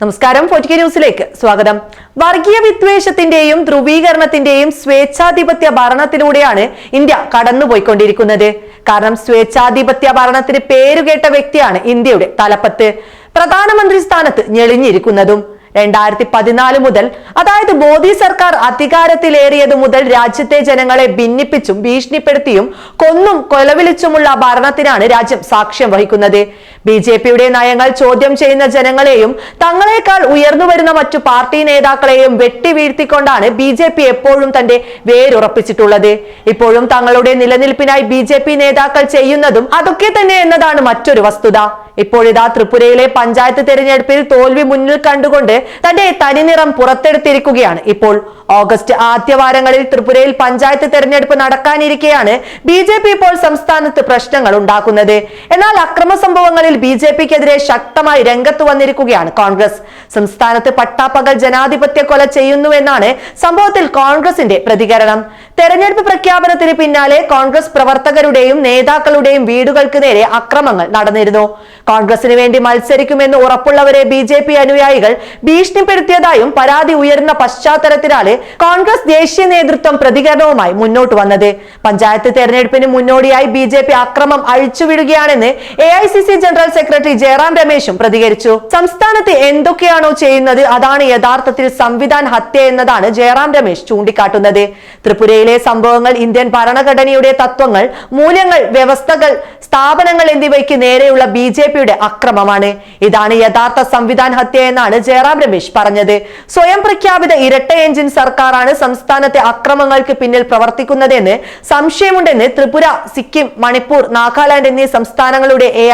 നമസ്കാരം. ഫോർട്ടിക്ക ന്യൂസിലേക്ക് സ്വാഗതം. വർഗീയ വിദ്വേഷത്തിന്റെയും ധ്രുവീകരണത്തിന്റെയും സ്വേച്ഛാധിപത്യ ഭരണത്തിലൂടെയാണ് ഇന്ത്യ കടന്നുപോയിക്കൊണ്ടിരിക്കുന്നത്. കാരണം സ്വേച്ഛാധിപത്യ ഭരണത്തിന് പേരുകേട്ട വ്യക്തിയാണ് ഇന്ത്യയുടെ തലപ്പത്ത്. പ്രധാനമന്ത്രി സ്ഥാനത്ത് ഞെളിഞ്ഞിരിക്കുന്നതും. രണ്ടായിരത്തി പതിനാല് മുതൽ അതായത് മോദി സർക്കാർ അധികാരത്തിലേറിയത് മുതൽ രാജ്യത്തെ ജനങ്ങളെ ഭിന്നിപ്പിച്ചും ഭീഷണിപ്പെടുത്തിയും കൊന്നും കൊലവിളിച്ചുമുള്ള ഭരണത്തിനാണ് രാജ്യം സാക്ഷ്യം വഹിക്കുന്നത്. ബി ജെ പിയുടെ നയങ്ങൾ ചോദ്യം ചെയ്യുന്ന ജനങ്ങളെയും തങ്ങളെക്കാൾ ഉയർന്നു വരുന്ന മറ്റു പാർട്ടി നേതാക്കളെയും വെട്ടിവീഴ്ത്തിക്കൊണ്ടാണ് ബി ജെ പി എപ്പോഴും തന്റെ വേരുറപ്പിച്ചിട്ടുള്ളത്. ഇപ്പോഴും തങ്ങളുടെ നിലനിൽപ്പിനായി ബി ജെ പി നേതാക്കൾ ചെയ്യുന്നതും അതൊക്കെ തന്നെ എന്നതാണ് മറ്റൊരു വസ്തുത. ഇപ്പോഴിതാ ത്രിപുരയിലെ പഞ്ചായത്ത് തെരഞ്ഞെടുപ്പിൽ തോൽവി മുന്നിൽ കണ്ടുകൊണ്ട് തന്റെ തനിനിറം പുറത്തെടുത്തിരിക്കുകയാണ്. ഇപ്പോൾ ഓഗസ്റ്റ് ആദ്യവാരങ്ങളിൽ ത്രിപുരയിൽ പഞ്ചായത്ത് തെരഞ്ഞെടുപ്പ് നടക്കാനിരിക്കെയാണ് ബി ഇപ്പോൾ സംസ്ഥാനത്ത് പ്രശ്നങ്ങൾ ഉണ്ടാക്കുന്നത്. എന്നാൽ അക്രമ സംഭവങ്ങളിൽ ബി ജെ പിക്കെതിരെ ശക്തമായി രംഗത്ത് വന്നിരിക്കുകയാണ് കോൺഗ്രസ്. സംസ്ഥാനത്ത് പട്ടാപ്പകൽ ജനാധിപത്യ കൊല ചെയ്യുന്നുവെന്നാണ് സംഭവത്തിൽ കോൺഗ്രസിന്റെ പ്രതികരണം. തെരഞ്ഞെടുപ്പ് പ്രഖ്യാപനത്തിന് പിന്നാലെ കോൺഗ്രസ് പ്രവർത്തകരുടെയും നേതാക്കളുടെയും വീടുകൾക്ക് നേരെ അക്രമങ്ങൾ നടന്നിരുന്നു. കോൺഗ്രസിന് വേണ്ടി മത്സരിക്കുമെന്ന് ഉറപ്പുള്ളവരെ ബി ജെ പി അനുയായികൾ ഭീഷണിപ്പെടുത്തിയതായും പരാതി ഉയർന്ന പശ്ചാത്തലത്തിലാണ് കോൺഗ്രസ് ദേശീയ നേതൃത്വം പ്രതികരണവുമായി മുന്നോട്ട് വന്നത്. പഞ്ചായത്ത് തെരഞ്ഞെടുപ്പിന് മുന്നോടിയായി ബി ജെ പി അക്രമം അഴിച്ചുവിടുകയാണെന്ന് A I C C general secretary Jairam രമേശും പ്രതികരിച്ചു. സംസ്ഥാനത്ത് എന്തൊക്കെയാണോ ചെയ്യുന്നത് അതാണ് യഥാർത്ഥത്തിൽ സംവിധാൻ ഹത്യ എന്നതാണ് ജയറാം രമേശ് ചൂണ്ടിക്കാട്ടുന്നത്. ത്രിപുരയിലെ സംഭവങ്ങൾ ഇന്ത്യൻ ഭരണഘടനയുടെ തത്വങ്ങൾ മൂല്യങ്ങൾ വ്യവസ്ഥകൾ സ്ഥാപനങ്ങൾ എന്നിവയ്ക്ക് നേരെയുള്ള ബി ജെ പിയുടെ അക്രമമാണ്. ഇതാണ് യഥാർത്ഥ സംവിധാൻ ഹത്യ എന്നാണ് ജയറാം രമേശ് പറഞ്ഞത്. സ്വയം പ്രഖ്യാപിത ഇരട്ട എഞ്ചിൻ സർക്കാരാണ് സംസ്ഥാനത്തെ അക്രമങ്ങൾക്ക് പിന്നിൽ പ്രവർത്തിക്കുന്നതെന്ന് സംശയമുണ്ടെന്ന് ത്രിപുര സിക്കിം മണിപ്പൂർ നാഗാലാൻഡ് എന്നീ സംസ്ഥാനങ്ങളുടെ എ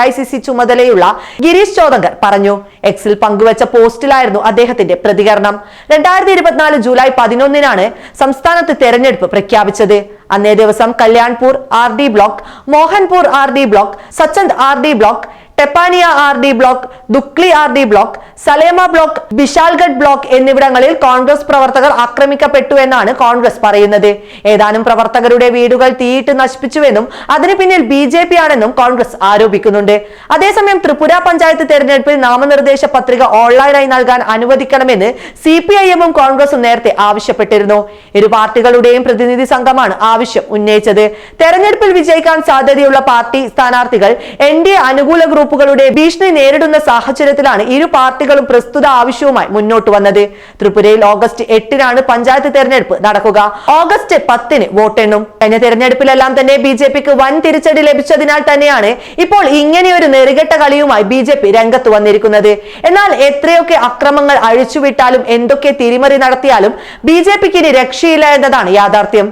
ചുമതലയുള്ള ഗിരീഷ് ചോദങ്കർ പറഞ്ഞു. എക്സിൽ പങ്കുവച്ച പോസ്റ്റിലായിരുന്നു അദ്ദേഹത്തിന്റെ പ്രതികരണം. രണ്ടായിരത്തി ഇരുപത്തിനാല് ജൂലൈ പതിനൊന്നിനാണ് സംസ്ഥാനത്ത് തെരഞ്ഞെടുപ്പ് പ്രഖ്യാപിച്ചത്. അന്നേ ദിവസം Kalyanpur R D block Mohanpur R D block Satchand R D block Tepania R D block Dukli R D block Salema block Vishalgarh block എന്നിവിടങ്ങളിൽ കോൺഗ്രസ് പ്രവർത്തകർ ആക്രമിക്കപ്പെട്ടു എന്നാണ് കോൺഗ്രസ് പറയുന്നത്. ഏതാനും പ്രവർത്തകരുടെ വീടുകൾ തീയിട്ട് നശിപ്പിച്ചുവെന്നും അതിന് പിന്നിൽ ബി ജെ പി ആണെന്നും കോൺഗ്രസ് ആരോപിക്കുന്നുണ്ട്. അതേസമയം ത്രിപുര പഞ്ചായത്ത് തെരഞ്ഞെടുപ്പിൽ നാമനിർദ്ദേശ പത്രിക ഓൺലൈനായി നൽകാൻ അനുവദിക്കണമെന്ന് സി പി ഐ എമ്മും കോൺഗ്രസും നേരത്തെ ആവശ്യപ്പെട്ടിരുന്നു. ഇരു പാർട്ടികളുടെയും പ്രതിനിധി സംഘമാണ് ആവശ്യം ഉന്നയിച്ചത്. തെരഞ്ഞെടുപ്പിൽ വിജയിക്കാൻ സാധ്യതയുള്ള പാർട്ടി സ്ഥാനാർത്ഥികൾ എൻ ഡി എ അനുകൂല ഗ്രൂപ്പുകളുടെ ഭീഷണി നേരിടുന്ന സാഹചര്യത്തിലാണ് ഇരു പാർട്ടികളും പ്രസ്തുത ആവശ്യവുമായി മുന്നോട്ട് വന്നത്. ത്രിപുരയിൽ ഓഗസ്റ്റ് എട്ടിനാണ് പഞ്ചായത്ത് തെരഞ്ഞെടുപ്പ് നടക്കുക. ഓഗസ്റ്റ് പത്തിന് വോട്ടെണ്ണും. കഴിഞ്ഞ തെരഞ്ഞെടുപ്പിലെല്ലാം തന്നെ ബി ജെ പിക്ക് വൻ തിരിച്ചടി ലഭിച്ചതിനാൽ തന്നെയാണ് ഇപ്പോൾ ഇങ്ങനെയൊരു നെറികെട്ട കളിയുമായി ബി ജെ പി രംഗത്ത് വന്നിരിക്കുന്നത്. എന്നാൽ എത്രയൊക്കെ അക്രമങ്ങൾ അഴിച്ചുവിട്ടാലും എന്തൊക്കെ തിരിമറി നടത്തിയാലും ബി ജെ പിക്ക് ഇനി രക്ഷയില്ല എന്നതാണ് യാഥാർത്ഥ്യം.